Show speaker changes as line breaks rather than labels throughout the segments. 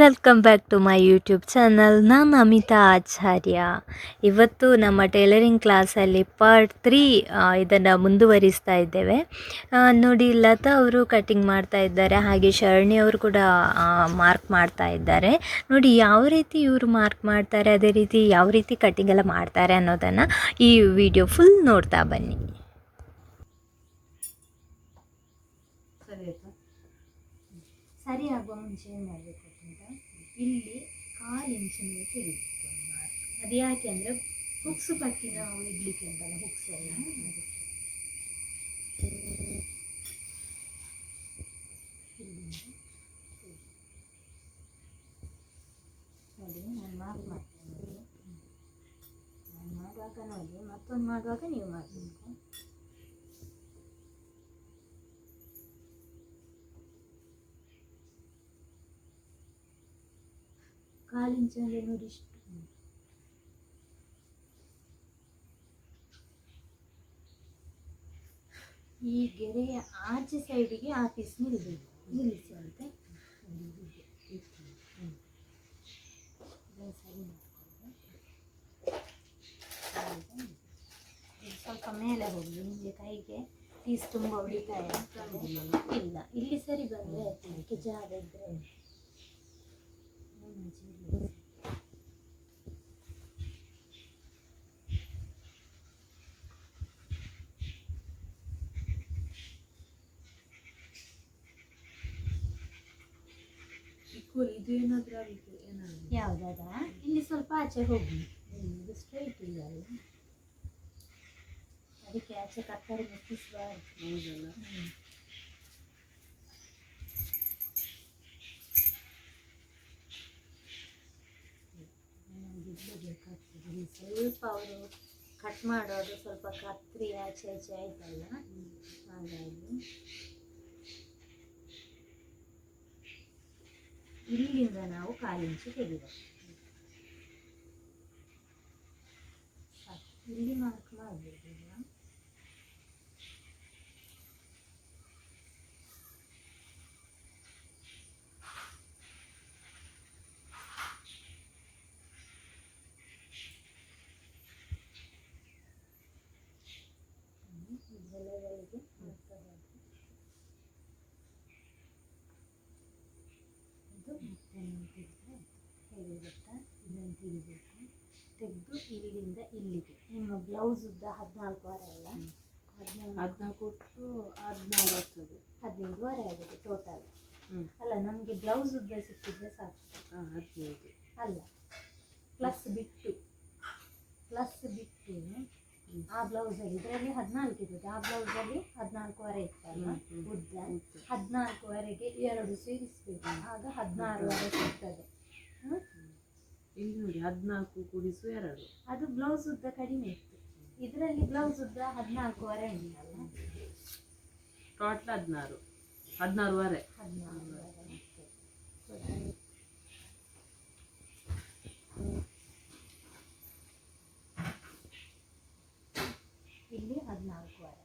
Welcome back to my YouTube channel ನಾನು ಅಮಿತಾ ಆಚಾರ್ಯ. ಇವತ್ತು ನಮ್ಮ ಟೈಲರಿಂಗ್ ಕ್ಲಾಸಲ್ಲಿ ಪಾರ್ಟ್ ತ್ರೀ ಇದನ್ನು ಮುಂದುವರಿಸ್ತಾ ಇದ್ದೇವೆ. ನೋಡಿ, ಲತಾ ಅವರು ಕಟಿಂಗ್ ಮಾಡ್ತಾ ಇದ್ದಾರೆ. ಹಾಗೆ ಶರಣಿ ಅವರು ಕೂಡ ಮಾರ್ಕ್ ಮಾಡ್ತಾ ಇದ್ದಾರೆ. ನೋಡಿ, ಯಾವ ರೀತಿ ಇವರು ಮಾರ್ಕ್ ಮಾಡ್ತಾರೆ, ಅದೇ ರೀತಿ ಯಾವ ರೀತಿ ಕಟಿಂಗ್ ಎಲ್ಲ ಮಾಡ್ತಾರೆ ಅನ್ನೋದನ್ನು ಈ ವಿಡಿಯೋ ಫುಲ್ ನೋಡ್ತಾ ಬನ್ನಿ.
ಸರಿ
ಆಗುವ ಮುಂಚೆ ಮಾಡಬೇಕು? ಇಲ್ಲಿ ಕಾಲು ಇಂಚಿನ ತೆಗಿಬೇಕು ಅದು ಯಾಕೆ ಅಂದರೆ ಹುಕ್ಸು ಪಟ್ಟಿ ನಾವು ಇಡ್ಲಿಕ್ಕೆ ಉಂಟಲ್ಲ ಹುಕ್ಸ್ ಎಲ್ಲ ಅದಕ್ಕೆ. ಇಲ್ಲಿಂದ ನೋಡಿ, ನಾನು ಮಾರ್ಕ್ ಮಾಡ್ತೇನೆ. ನಾನು ಮಾಡುವಾಗ ನೋಡಿ, ಮತ್ತೊಂದು ಮಾಡುವಾಗ ನೀವು ಮಾಡಬೇಕು. ಕಾಲು ಇಂಚ್ ನೋಡಿ ಈ ಗೆರೆಯ ಆಚೆ ಸೈಡಿಗೆ ಆ ಪೀಸ್ ನಿಲ್ಲಬೇಕು ನಿಲ್ಲಿಸಿ ಅಂತ ಸ್ವಲ್ಪ ಮೇಲೆ ಹೋಗಿ ನಿಮಗೆ ಕೈಗೆ ಪೀಸ್ ತುಂಬ ಉಳಿತಾಯ. ಇಲ್ಲ ಇಲ್ಲಿ ಸರಿ ಬಂದರೆ ಜಾಗ ಇದ್ರೆ
ಇದು ಏನಾದ್ರೂ ಏನಾದರೂ.
ಯಾವುದಾದ? ಇಲ್ಲಿ ಸ್ವಲ್ಪ ಆಚೆ ಹೋಗಿ ಇದು ಸ್ಟ್ರೈಟ್ ಇಲ್ಲ ಅಲ್ಲ ಅದಕ್ಕೆ ಆಚೆ ತರಕಾರಿ ಮುಟ್ಟಿಸಬಾರ್ದು
ಹೌದಲ್ಲ
ಬೇಕಾಗ್ತದೆ ಇಲ್ಲಿ ಸ್ವಲ್ಪ ಅವರು ಕಟ್ ಮಾಡೋದು ಸ್ವಲ್ಪ ಕತ್ರಿ ಆಚೆ ಆಚೆ ಆಯ್ತಲ್ಲ ಹಾಗಾಗಿ. ಇಲ್ಲಿಂದ ನಾವು ಕಾಲಿಂಚು ತೆಗಿಬೇಕು. ಇಲ್ಲಿ ಮಾರ್ಕ್ ಮಾಡಬೇಕು ಇದು ಮತ್ತೆ ತೆಗೆದರೆ ಹೇಗೆ ಗೊತ್ತಾ ಇದನ್ನು ತೆಗಿಬೇಕು ತೆಗೆದು ಇಲ್ಲಿಂದ ಇಲ್ಲಿಗೆ ನಿಮ್ಮ ಬ್ಲೌಸ್ ಉದ್ದ ಹದಿನಾಲ್ಕುವರೆ ಅಲ್ಲ ಹದಿನಾಲ್ಕು
ಹದಿನಾಲ್ಕು ಹದಿನಾರು ಆಗ್ತದೆ
ಹದಿನೈದುವರೆ ಆಗಿದೆ ಟೋಟಲ್. ಅಲ್ಲ ನಮಗೆ ಬ್ಲೌಸ್ ಉದ್ದ ಸಿಕ್ಕಿದ್ರೆ ಸಾಕು
ಹದಿನೈದು
ಅಲ್ಲ ಪ್ಲಸ್ ಬಿಟ್ಟು ಪ್ಲಸ್ ಬಿಟ್ಟು ಆ ಬ್ಲೌಸಲ್ಲಿ ಇದರಲ್ಲಿ ಹದಿನಾಲ್ಕು ಇರುತ್ತೆ ಆ ಬ್ಲೌಸಲ್ಲಿ ಹದಿನಾಲ್ಕುವರೆ ಇತ್ತಲ್ಲ. ಉದ್ದ. ಹದಿನಾಲ್ಕುವರೆಗೆ ಎರಡು ಸೇರಿಸ್ಬೇಕು ಆಗ ಹದಿನಾರುವರೆ ಸಿಗ್ತದೆ?
ಇಲ್ಲಿ ನೋಡಿ ಹದಿನಾಲ್ಕು ಕೂಡಿಸು ಎರಡು.
ಅದು ಬ್ಲೌಸ್ ಉದ್ದ ಕಡಿಮೆ ಇತ್ತು. ಇದರಲ್ಲಿ ಬ್ಲೌಸ್ ಉದ್ದ ಹದಿನಾಲ್ಕುವರೆ ಉಂಟಲ್ಲ
ಟೋಟಲ್ ಹದಿನಾರು. ಹದಿನಾರುವರೆ.
ಹದಿನಾರುವರೆ ಹದಿನಾಲ್ಕುವರೆ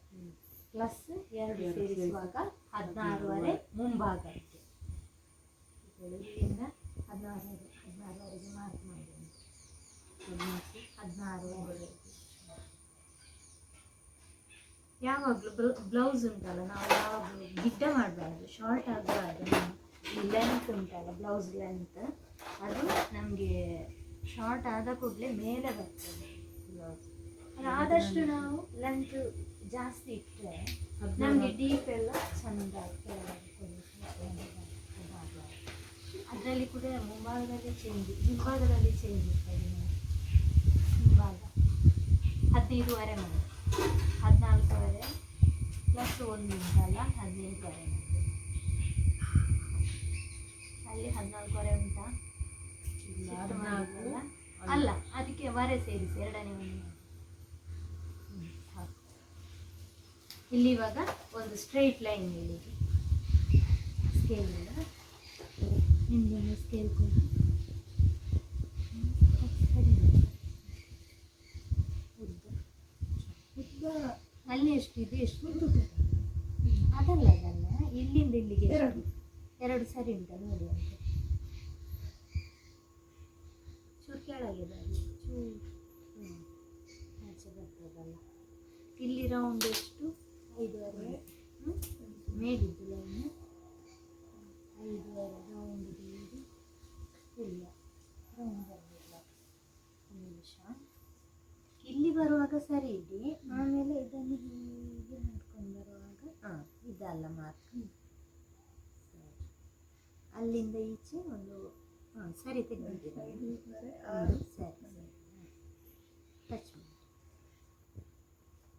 ಪ್ಲಸ್ ಎರಡು ಸೇರಿಸುವಾಗ ಹದಿನಾರುವರೆ ಮುಂಭಾಗಕ್ಕೆ. ಇಲ್ಲಿಂದ ಹದಿನಾರು ಹದಿನಾರುವರೆಗೆ ಮಾರ್ಕ್ ಮಾಡಿ
ಹದಿನಾಲ್ಕು
ಹದಿನಾರುವರೆಗೆ. ಯಾವಾಗಲೂ ಬ್ಲೌಸ್ ಉಂಟಲ್ಲ, ನಾವು ಯಾವಾಗಲೂ ಗಿಡ್ಡ ಮಾಡಬಾರ್ದು ಶಾರ್ಟ್ ಆಗಬಾರ್ದು ಈ ಲೆಂತ್ ಉಂಟಲ್ಲ, ಬ್ಲೌಸ್ ಲೆಂತ್ ಅದು ನಮಗೆ ಶಾರ್ಟ್ ಆದ ಕೂಡಲೇ ಮೇಲೆ ಬರ್ತದೆ. ಆದಷ್ಟು ನಾವು ಲೆಂತ್ ಜಾಸ್ತಿ ಇಟ್ಟರೆ ನಮಗೆ ಡೀಪ್ ಎಲ್ಲ ಚಂದ ಅದರಲ್ಲಿ ಕೂಡ ಮುಂಭಾಗದಲ್ಲಿ ಚೇಂಜ್ ಹಿಂಭಾಗದಲ್ಲಿ ಚೇಂಜ್ ಇರ್ತದೆ. ಹಿಂಭಾಗ ಹದಿನೈದುವರೆ ಮಾಡಿ ಹದಿನಾಲ್ಕುವರೆ ಪ್ಲಸ್ ಒಂದು ಉಂಟಲ್ಲ ಹದಿನೈದುವರೆ ಮಾಡಿ ಅಲ್ಲಿ ಹದಿನಾಲ್ಕುವರೆ ಉಂಟಾ. ಅಲ್ಲ ಅದಕ್ಕೆ ವರೆ ಸೇರಿಸಿ ಎರಡನೇ ಒಂದು ಹ್ಮ್, ಸಾಕು. ಇಲ್ಲಿ ಇವಾಗ ಒಂದು ಸ್ಟ್ರೈಟ್ ಲೈನ್ ಹೇಳಿದ್ರು ಸ್ಕೇಲ್ ನಿಮ್ಗೆ ಸ್ಕೇಲ್ ಕೊಡಿ. ಉದ್ದ. ಅಲ್ಲಿ ಎಷ್ಟು ಉದ್ದ ಎಷ್ಟು? ಅದಲ್ಲ ಅದಲ್ಲ. ಇಲ್ಲಿಂದ ಇಲ್ಲಿಗೆ ಎರಡು. ಎರಡು ಸರಿ ಉಂಟು ನೋಡಿ ಅಂತ. ಕೆಳಗಿದೆ ಅಲ್ಲಿ. ಚೂರು. ಆಚೆ ಬರ್ತದಲ್ಲ. ಇಲ್ಲಿ ರೌಂಡ್ ಎಷ್ಟು? ಮೇಲಿದ್ದು ಐದು ಐದುವರೆ ರೌಂಡ್ ಇದು ಇಲ್ಲ. ರೌಂಡ್ ಬರಲಿಲ್ಲ ಒಂದು ನಿಮಿಷ. ಇಲ್ಲಿ ಬರುವಾಗ ಸರಿ ಇದೆ ಆಮೇಲೆ ಇದನ್ನು ಹೀಗೆ ಮಾಡ್ಕೊಂಡು ಬರುವಾಗ ಹಾಂ. ಇದಲ್ಲ ಮಾರ್ಕ್. ಸರಿ. ಅಲ್ಲಿಂದ ಈಚೆ ಒಂದು ಹಾಂ ಸರಿ ತೆಗೆದಿದ್ದೀರಾ? ಸರಿ. ಸರಿ. ಟಚ್ ಮಾಡಿ.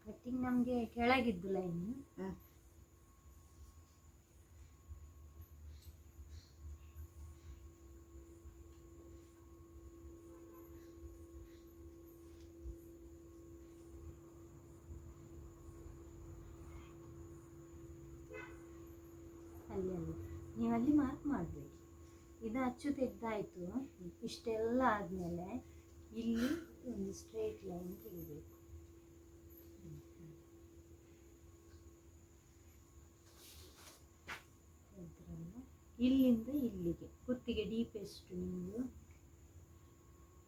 ಕಟ್ಟಿಂಗ್ ನಮಗೆ ಕೆಳಗಿದ್ದು ಲೈನ್. ಅಲ್ಲಿ ಅಲ್ಲಿ ನೀವು ಅಲ್ಲಿ ಮಾರ್ಕ್ ಮಾಡಬೇಕು. ಇದು ಅಚ್ಚು ತೆಗ್ದಾಯಿತು ಇಷ್ಟೆಲ್ಲ ಆದಮೇಲೆ ಇಲ್ಲಿ ಒಂದು ಸ್ಟ್ರೇಟ್ ಲೈನ್ ತೆಗಿಬೇಕು. ಇಲ್ಲಿಂದ ಇಲ್ಲಿಗೆ. ಕುತ್ತಿಗೆ ಡೀಪ್ ಎಷ್ಟು ನಿಮ್ಮದು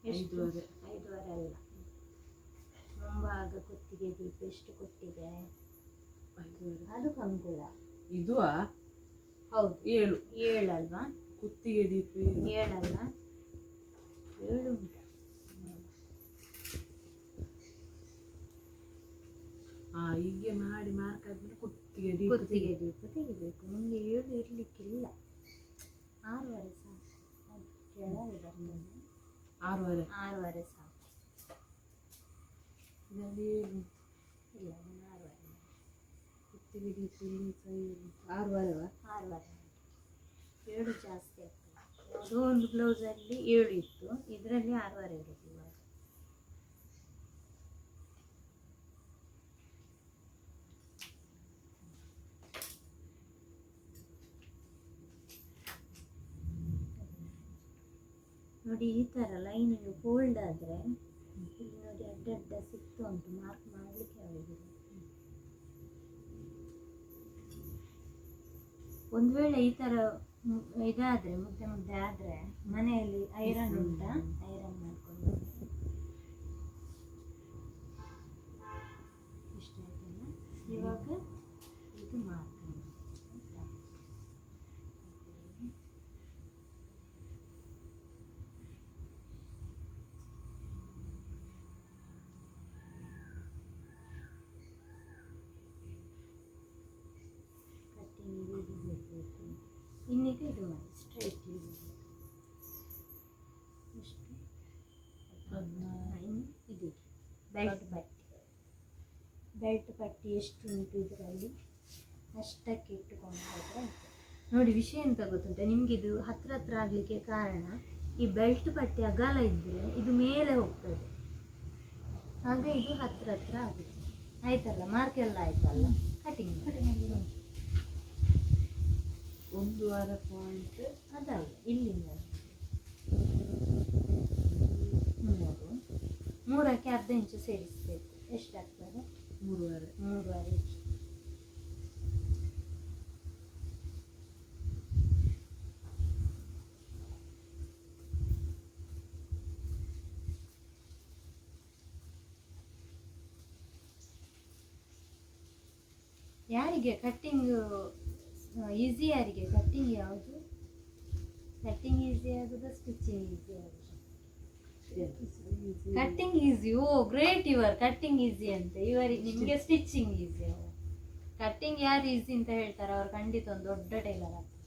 ಎಷ್ಟು?
ಐದೂವರೆ.
ಅಲ್ಲ. ಮುಂಭಾಗ ಕುತ್ತಿಗೆ ಡೀಪ್ ಎಷ್ಟು ಕೊಟ್ಟಿದೆ. ಅದು ಕಂಕುಳ.
ಇದು
ಹೌದು.
ಏಳು.
ಏಳಲ್ವಾ?
ಕುತ್ತಿಗೆ ದೀಪ ಏಳು.
ಏಳಲ್ಲ ಏಳು ಆ
ಹಾ ಹೀಗೆ ಮಾಡಿ ಮಾರ್ಕ್ ಆದ್ಮೇಲೆ ಕುತ್ತಿಗೆ ದೀಪ
ಕುತ್ತಿಗೆ ದೀಪ ತೆಗಿಬೇಕು. ನಿಮಗೆ ಏಳು ಇರಲಿಕ್ಕಿಲ್ಲ. ಆರೂವರೆ ಸಾಕು. ಕೆಳಗೆ ಬರ್ತದೆ
ಆರೂವರೆ.
ಆರೂವರೆ ಸಾಕು.
ಇದರಲ್ಲಿ
ಇಲ್ಲ. ನಾನು ಆರೂವರೆ
ಆರು ದೀಪ ಆರು ವಾರ. ಏಳು
ಜಾಸ್ತಿ ಆಗ್ತದೆ. ಯಾವುದೋ ಒಂದು ಬ್ಲೌಸಲ್ಲಿ ಏಳು ಇತ್ತು. ಇದರಲ್ಲಿ ಆರೂವರೆ ಇರೋದು ಇವಾಗ. ನೋಡಿ ಈ ಥರ ಲೈನ್ ಫೋಲ್ಡ್ ಆದರೆ ಇಲ್ಲಿ ನೋಡಿ ಅಡ್ಡ ಅಡ್ಡ ಸಿಕ್ತು ಉಂಟು ಮಾರ್ಕ್ ಮಾಡಲಿಕ್ಕೆ ಆಗೋದಿಲ್ಲ. ಒಂದು ವೇಳೆ ಈ ಥರ ಇದಾದರೆ ಮುದ್ದೆ ಮುದ್ದೆ ಆದರೆ ಮನೆಯಲ್ಲಿ ಐರನ್ ಉಂಟಾ? ಐರನ್ ಮಾಡ್ಕೊಂಡು. ಇಷ್ಟ ಆಯ್ತಲ್ಲ? ಇವಾಗ ಇದು ಮಾರ್ಕ್ ಕಟ್ಟಿಂಗ್ ಇದು ಬಿಡಬೇಕು ಇನ್ನೀಗ ಇದು ಮಾಡಿ ಸ್ಟ್ರೈಟ್ ಇದು ಎಷ್ಟು
ಹದಿನಾರು.
ಹಾ, ಇನ್ನು ಇದು ಬೆಲ್ಟ್ ಪಟ್ಟಿ ಎಷ್ಟು ಉಂಟು ಇದರಲ್ಲಿ. ಅಷ್ಟಕ್ಕೆ ಇಟ್ಟುಕೊಂಡು ಹೋದರೆ ಆಯ್ತು. ನೋಡಿ ವಿಷಯ ಎಂತ ಗೊತ್ತುಂಟ? ನಿಮಗೆ ಇದು ಹತ್ರ ಹತ್ರ ಆಗಲಿಕ್ಕೆ ಕಾರಣ ಈ ಬೆಲ್ಟ್ ಪಟ್ಟಿ ಅಗಲ ಇದ್ದರೆ ಇದು ಮೇಲೆ ಹೋಗ್ತದೆ. ಹಾಗೆ ಇದು ಹತ್ರ ಹತ್ರ ಆಗುತ್ತೆ. ಆಯ್ತಲ್ಲ? ಮಾರ್ಕ್ ಎಲ್ಲ ಆಯ್ತಲ್ಲ? ಕಟಿಂಗ್
ಒಂದು ವಾರ ಪಾಯಿಂಟ್
ಅದಲ್ಲ ಇಲ್ಲಿಂದ. ಮೂರು. ಮೂರಕ್ಕೆ ಅರ್ಧ ಇಂಚು ಸೇರಿಸಬೇಕು. ಎಷ್ಟಾಗ್ತದೆ?
ಮೂರುವರೆ
ಮೂರುವರೆ ಇಂಚು ಯಾರಿಗೆ ಕಟ್ಟಿಂಗ್ ಈಸಿ ಯಾರಿಗೆ? ಕಟ್ಟಿಂಗ್ ಯಾವುದು? ಕಟ್ಟಿಂಗ್ ಈಸಿ ಆಗುದಾ ಸ್ಟಿಚಿಂಗ್ ಈಸಿ ಆಗುದಾ? ಕಟ್ಟಿಂಗ್ ಈಸಿ ಓ ಗ್ರೇಟ್ ಇವರ್ ಕಟ್ಟಿಂಗ್ ಈಸಿ ಅಂತ ಇವರಿ ನಿಮಗೆ ಸ್ಟಿಚಿಂಗ್ ಈಸಿ ಕಟ್ಟಿಂಗ್ ಯಾರು ಈಸಿ ಅಂತ ಹೇಳ್ತಾರೆ ಅವ್ರು ಖಂಡಿತ ಒಂದು ದೊಡ್ಡ ಟೈಲರ್ ಆಗ್ತಾರೆ.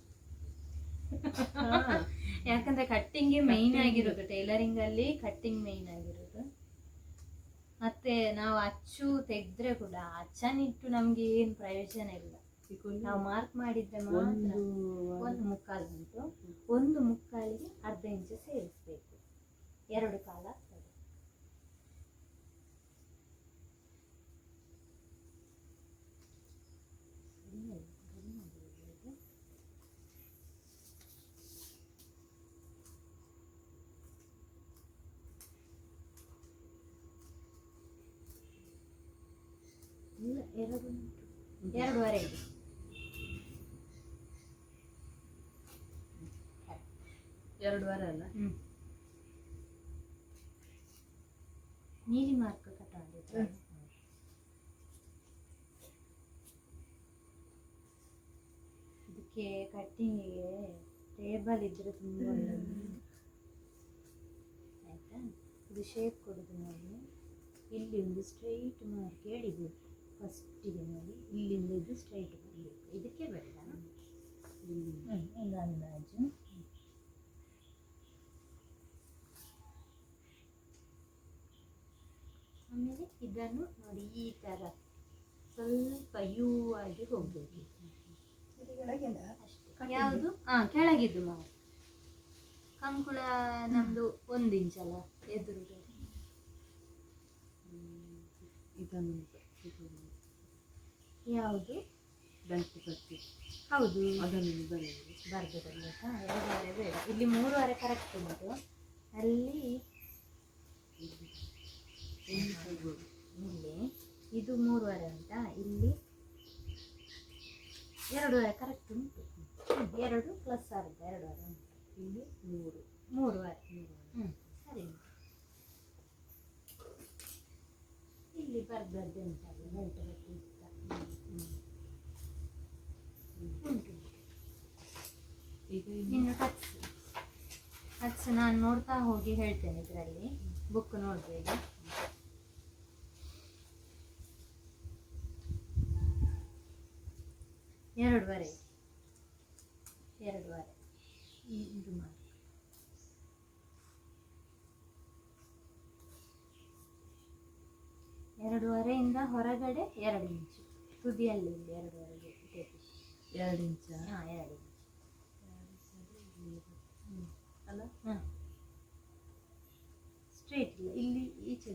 ಯಾಕಂದ್ರೆ ಕಟ್ಟಿಂಗ್ ಮೈನ್ ಆಗಿರೋದು ಟೈಲರಿಂಗ್ ಅಲ್ಲಿ ಕಟ್ಟಿಂಗ್ ಮೈನ್ ಆಗಿರೋದು. ಮತ್ತೆ ನಾವು ಅಚ್ಚು ತೆಗೆದ್ರೆ ಕೂಡ ಅಚ್ಚನಿಟ್ಟು ನಮ್ಗೆ ಏನ್ ಪ್ರಯೋಜನ ಇಲ್ಲ. ನಾವು ಮಾರ್ಕ್ ಮಾಡಿದ್ರೆ ಮಾತ್ರ
ಒಂದು
ಒಂದು ಮುಕ್ಕಾಲು ಉಂಟು ಒಂದು ಮುಕ್ಕಾಲಿಗೆ ಅರ್ಧ ಇಂಚು ಸೇರಿಸ್ಬೇಕು ಎರಡು ಕಾಲ ಆಗ್ತದೆ ಕಡಿಮೆ ಕಡಿಮೆ ಆಗಿರ್ಬೋದು. ಇಲ್ಲ ಎರಡು ಉಂಟು ಎರಡೂವರೆ ಇದೆ
ಎರಡೂವರೆ ಅಲ್ಲ
ಹ್ಮ್ ನೀಲಿ ಮಾರ್ಕ್ ಕಟ್ ಮಾಡಿದ್ರೆ ಇದಕ್ಕೆ ಕಟ್ಟಿಂಗಿಗೆ ಟೇಬಲ್ ಇದ್ದರೆ ತುಂಬ ಒಳ್ಳೆಯದು ಆಯ್ತಾ? ಇದು ಶೇಪ್ ಕೊಡೋದು ನೋಡಿ. ಇಲ್ಲಿ ಒಂದು ಸ್ಟ್ರೈಟ್ ಮಾರ್ಕ್ ಎಳಿಬೇಕು ಫಸ್ಟಿಗೆ ನೋಡಿ. ಇಲ್ಲಿಂದ ಇದು ಸ್ಟ್ರೈಟ್ ಬರಬೇಕು ಇದಕ್ಕೆ ಬೇಡ ಒಂದು ಅಂದಾಜು. ಆಮೇಲೆ ಇದನ್ನು ನೋಡಿ ಈ ಥರ ಸ್ವಲ್ಪ ಯೂ ಆಗಿ ಹೋಗ್ಬೇಕು. ಯಾವುದು? ಹಾ ಕೆಳಗಿದ್ದು ಮಾವು. ಕಂಕುಳ ನಮ್ದು ಒಂದು ಇಂಚಲ್ಲ ಎದುರು
ಇದನ್ನು
ಯಾವುದು? ಹೌದು.
ಅದನ್ನು
ಬರ್ದು ಎರಡೂವರೆ ಬೇಡ. ಇಲ್ಲಿ ಮೂರುವರೆ ಕರೆಕ್ಟ್ ಉಂಟು. ಅಲ್ಲಿ.
ಇಲ್ಲಿ.
ಇದು ಮೂರುವರೆ ಅಂತ ಇಲ್ಲಿ ಎರಡೂವರೆ ಕರೆಕ್ಟ್ ಉಂಟು. ಎರಡು ಪ್ಲಸ್ ಅರ್ಧ ಎರಡು ಉಂಟು.
ಇಲ್ಲಿ ಮೂರು.
ಮೂರುವರೆ ಹ್ಞೂ ಸರಿ ಇಲ್ಲಿ ಬರ್ದದ್ದು ಉಂಟಲ್ಲ ಇತ್ತ ಉಂಟು.
ಈಗ ಇನ್ನು
ಹತ್ತು. ಟಕ್ಸ್ ನಾನು ನೋಡ್ತಾ ಹೋಗಿ ಹೇಳ್ತೇನೆ ಇದರಲ್ಲಿ. ಬುಕ್ ನೋಡಬೇಡಿ ಎರಡುವರೆ. ಎರಡುವರೆ. ಇದು ಮಾಡಿ. ಎರಡೂವರೆಯಿಂದ ಹೊರಗಡೆ ಎರಡು ಇಂಚು. ತುದಿಯಲ್ಲಿ ಎರಡೂವರೆಗೆ ಟೇಪ್
ಎರಡು ಇಂಚು?
ಹಾಂ ಎರಡು
ಅಲ್ಲ?
ಹಾಂ. ಸ್ಟ್ರೇಟ್ ಇಲ್ಲ. ಇಲ್ಲಿ ಈಚೆ